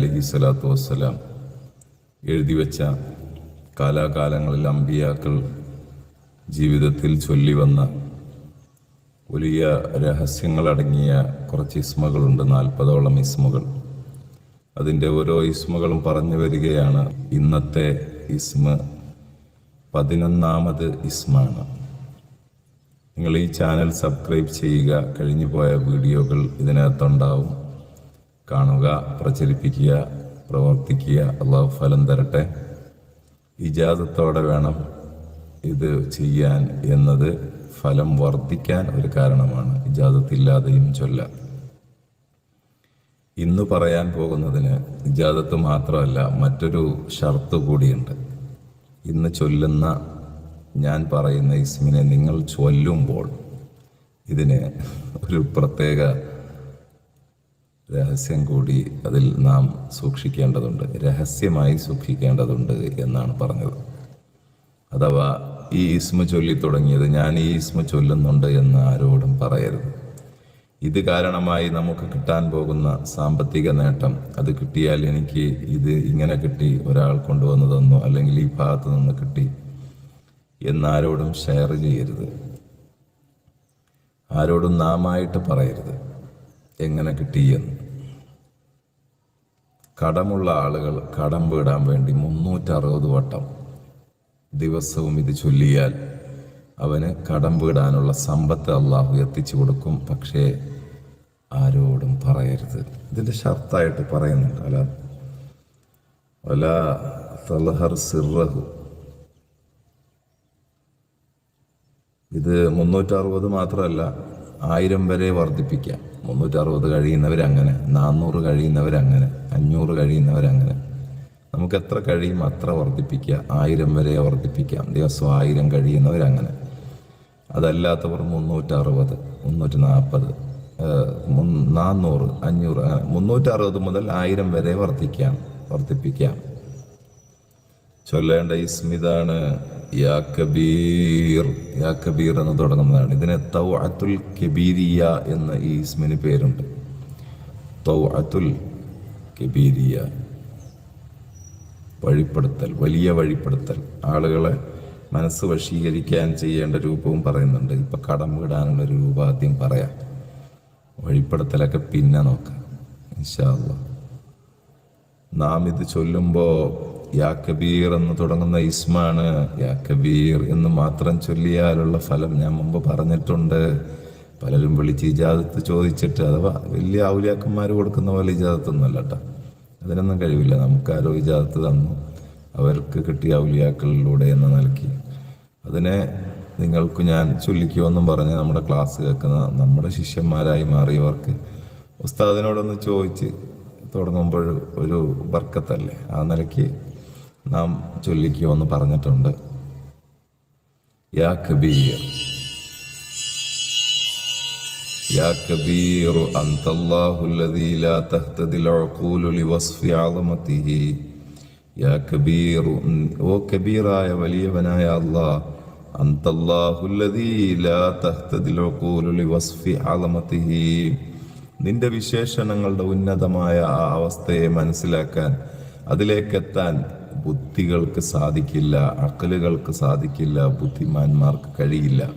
അലഹി സ്വലാത്തു വസ്സലാം എഴുതി വെച്ച കാലാകാലങ്ങളിൽ അമ്പിയാക്കൾ ജീവിതത്തിൽ ചൊല്ലി വന്ന വലിയ രഹസ്യങ്ങളടങ്ങിയ കുറച്ച് ഇസ്മകളുണ്ട് നാൽപ്പതോളം ഇസ്മുകൾ. അതിന്റെ ഓരോ ഇസ്മുകളും പറഞ്ഞു വരികയാണ് ഇന്നത്തെ ഇസ്മ. പതിനൊന്നാമത് ഇസ്മാണ്. നിങ്ങൾ ഈ ചാനൽ സബ്സ്ക്രൈബ് ചെയ്യുക. കഴിഞ്ഞു പോയ വീഡിയോകൾ ഇതിനകത്തുണ്ടാവും. കാണുക പ്രചരിപ്പിക്കുക പ്രവർത്തിക്കുക. അള്ളാഹു ഫലം തരട്ടെ. ഇജാദത്തോടെ വേണം ഇത് ചെയ്യാൻ എന്നത് ഫലം വർദ്ധിക്കാൻ ഒരു കാരണമാണ്. ഇജാദത്തില്ലാതെയും ചൊല്ല. ഇന്ന് പറയാൻ പോകുന്നതിന് ഇജാദത്ത് മാത്രമല്ല മറ്റൊരു ഷർത്ത് കൂടിയുണ്ട്. ഇന്ന് ചൊല്ലുന്ന ഞാൻ പറയുന്ന ഇസ്മിനെ നിങ്ങൾ ചൊല്ലുമ്പോൾ ഇതിന് ഒരു പ്രത്യേക രഹസ്യം കൂടി അതിൽ നാം സൂക്ഷിക്കേണ്ടതുണ്ട്. രഹസ്യമായി സൂക്ഷിക്കേണ്ടതുണ്ട് എന്നാണ് പറഞ്ഞത്. അഥവാ ഈ ഇസ്മ ചൊല്ലി തുടങ്ങിയത് ഞാൻ ഈ ഇസ്മ ചൊല്ലുന്നുണ്ട് എന്ന് ആരോടും പറയരുത്. ഇത് കാരണമായി നമുക്ക് കിട്ടാൻ പോകുന്ന സാമ്പത്തിക നേട്ടം. അത് കിട്ടിയാൽ എനിക്ക് ഇത് ഇങ്ങനെ കിട്ടി ഒരാൾ കൊണ്ടുവന്നു തന്നു അല്ലെങ്കിൽ ഈ ഭാഗത്ത് നിന്ന് കിട്ടി എന്നാരോടും ഷെയർ ചെയ്യരുത്. ആരോടും നാമായിട്ട് പറയരുത്. എങ്ങനെ കിട്ടിയെന്ന്. കടമുള്ള ആളുകൾ കടം വീടാൻ വേണ്ടി മുന്നൂറ്ററുപത് വട്ടം ദിവസവും ഇത് ചൊല്ലിയാൽ അവന് കടം വീടാനുള്ള സമ്പത്ത് അള്ളാഹു എത്തിച്ചു കൊടുക്കും. പക്ഷേ ആരോടും പറയരുത്. ഇതിന്റെ ഷർത്തായിട്ട് പറയുന്നുണ്ട്. അല്ല വല തലഹർ സിറഹു ഇത് മുന്നൂറ്ററുപത് മാത്രമല്ല ആയിരം വരെ വർദ്ധിപ്പിക്കാം. മുന്നൂറ്ററുപത് കഴിയുന്നവരങ്ങനെ നാന്നൂറ് കഴിയുന്നവരങ്ങനെ അഞ്ഞൂറ് കഴിയുന്നവരങ്ങനെ. നമുക്ക് എത്ര കഴിയും അത്ര വർദ്ധിപ്പിക്കുക. ആയിരം വരെ വർദ്ധിപ്പിക്കാം. ദിവസം ആയിരം കഴിയുന്നവരങ്ങനെ. അതല്ലാത്തവർ മുന്നൂറ്ററുപത് മുന്നൂറ്റി നാൽപ്പത് നാന്നൂറ് അഞ്ഞൂറ് മുന്നൂറ്ററുപത് മുതൽ ആയിരം വരെ വർദ്ധിക്കാം വർദ്ധിപ്പിക്കാം. ചൊല്ലേണ്ട ഇസ്മിതാണ് യാ കബീർ എന്ന് തുടങ്ങുന്നതാണ്. ഇതിന് തൗഅത്തുൽ കബീരിയ എന്ന ഈ ഇസ്മിന് പേരുണ്ട്. തൗഅത്തുൽ കബീരിയ. വഴിപ്പെടുത്തൽ വലിയ വഴിപ്പെടുത്തൽ. ആളുകളെ മനസ്സ് വശീകരിക്കാൻ ചെയ്യേണ്ട രൂപവും പറയുന്നുണ്ട്. ഇപ്പൊ കടം വിടാനുള്ള രൂപ ആദ്യം പറയാം. വഴിപ്പെടുത്തലൊക്കെ പിന്നെ നോക്കാം. നാം ഇത് ചൊല്ലുമ്പോൾ യാ കബീർ എന്ന് തുടങ്ങുന്ന ഇസ്മാണ് യാ കബീർ എന്ന് മാത്രം ചൊല്ലിയാലുള്ള ഫലം ഞാൻ മുമ്പ് പറഞ്ഞിട്ടുണ്ട്. പലരും വിളിച്ച് ഇജാദത്ത് ചോദിച്ചിട്ട് അഥവാ വലിയ ഔലിയാക്കന്മാർ കൊടുക്കുന്ന പോലെ ഇജാദത്തൊന്നുമല്ല കേട്ടോ അതിനൊന്നും കഴിവില്ല. നമുക്കാരോ ഇജാദത്ത് തന്നു. അവർക്ക് കിട്ടിയ ഔലിയാക്കളിലൂടെ എന്ന് നൽകി. അതിനെ നിങ്ങൾക്ക് ഞാൻ ചൊല്ലിക്കുമെന്നും പറഞ്ഞ് നമ്മുടെ ക്ലാസ് കേൾക്കുന്ന നമ്മുടെ ശിഷ്യന്മാരായി മാറിയവർക്ക് ഉസ്താദിനോടൊന്ന് ചോദിച്ച് തുടങ്ങുമ്പോൾ ഒരു ബർക്കത്തല്ലേ? ആ നിലയ്ക്ക് നാം ചൊല്ലിക്കുമെന്ന് പറഞ്ഞിട്ടുണ്ട് യാ കബീർ يا كبير أنت الله الذي لا تهتدي العقول لوصف عظمته يا كبير ഓ കബീറായ വലിയവനായ അള്ളാഹ് أنت الله الذي لا تهتدي العقول لوصف عظمته നിന്റെ വിശേഷണങ്ങളുടെ ഉന്നതമായ ആ അവസ്ഥയെ മനസ്സിലാക്കാൻ അതിലേക്കെത്താൻ ബുദ്ധികൾക്ക് സാധിക്കില്ല അക്കലുകൾക്ക് സാധിക്കില്ല ബുദ്ധിമാന്മാർക്ക് കഴിയില്ല.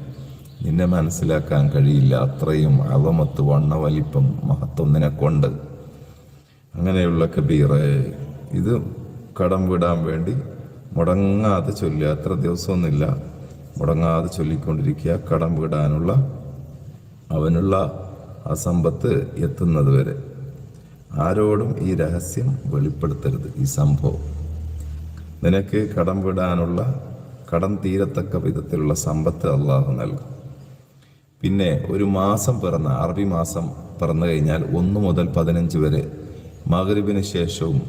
നിന്നെ മനസ്സിലാക്കാൻ കഴിയില്ല. അത്രയും അവമത്ത് വണ്ണവലിപ്പം മഹത്തൊന്നിനെ കൊണ്ട് അങ്ങനെയുള്ള കബീറെ ഇത് കടം വിടാൻ വേണ്ടി മുടങ്ങാതെ ചൊല്ലുക അത്ര ദിവസമൊന്നുമില്ല. മുടങ്ങാതെ ചൊല്ലിക്കൊണ്ടിരിക്കുക. കടം വിടാനുള്ള അവനുള്ള ആ സമ്പത്ത് എത്തുന്നത് വരെ. ആരോടും ഈ രഹസ്യം വെളിപ്പെടുത്തരുത്. ഈ സംഭവം. നിനക്ക് കടം വിടാനുള്ള കടം തീരത്തക്ക വിധത്തിലുള്ള സമ്പത്ത് അള്ളാഹു നൽകും. പിന്നെ ഒരു മാസം പിറന്ന അറബി മാസം പിറന്നു കഴിഞ്ഞാൽ ഒന്ന് മുതൽ പതിനഞ്ച് വരെ മകരിബിന് ശേഷവും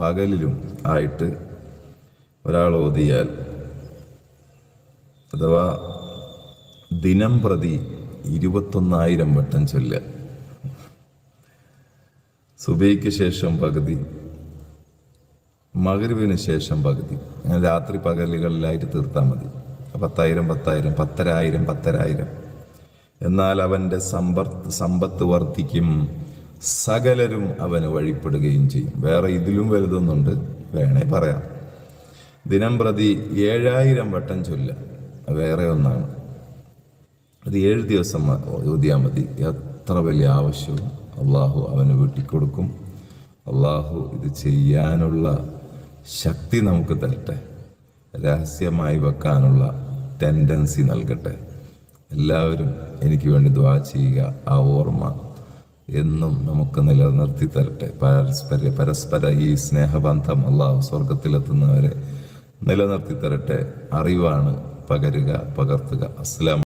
പകലിലും ആയിട്ട് ഒരാൾ ഓതിയാൽ അഥവാ ദിനം പ്രതി ഇരുപത്തൊന്നായിരം വട്ടം ചൊല്ലുക. സുബൈക്ക് ശേഷം പകുതി മകരുവിന് ശേഷം പകുതി. അങ്ങനെ രാത്രി പകലുകളിലായിട്ട് തീർത്താൽ മതി. പത്തായിരം പത്തായിരം പത്തരായിരം പത്തരായിരം. എന്നാൽ അവന്റെ സമ്പത്ത് സമ്പത്ത് വർദ്ധിക്കും. സകലരും അവന് വഴിപ്പെടുകയും ചെയ്യും. വേറെ ഇതിലും വലുതൊന്നുണ്ട്. വേണേ പറയാം. ദിനം പ്രതി ഏഴായിരം വട്ടം ചൊല്ല. വേറെ ഒന്നാണ്. അത് ഏഴ് ദിവസം ഓതിയാൽ മതി. എത്ര വലിയ ആവശ്യവും അള്ളാഹു അവന് വീട്ടിക്കൊടുക്കും. അള്ളാഹു ഇത് ചെയ്യാനുള്ള ശക്തി നമുക്ക് തരട്ടെ. രഹസ്യമായി വെക്കാനുള്ള ടെൻഡൻസി നൽകട്ടെ. എല്ലാവരും എനിക്ക് വേണ്ടി ദ്വാ ചെയ്യുക ആ ഓർമ്മ എന്നും നമുക്ക് നിലനിർത്തി തരട്ടെ. പരസ്പര പരസ്പര ഈ സ്നേഹബന്ധം അള്ളാഹു സ്വർഗത്തിലെത്തുന്നവരെ നിലനിർത്തി തരട്ടെ. അറിവാണ് പകരുക പകർത്തുക. അസ്ലാം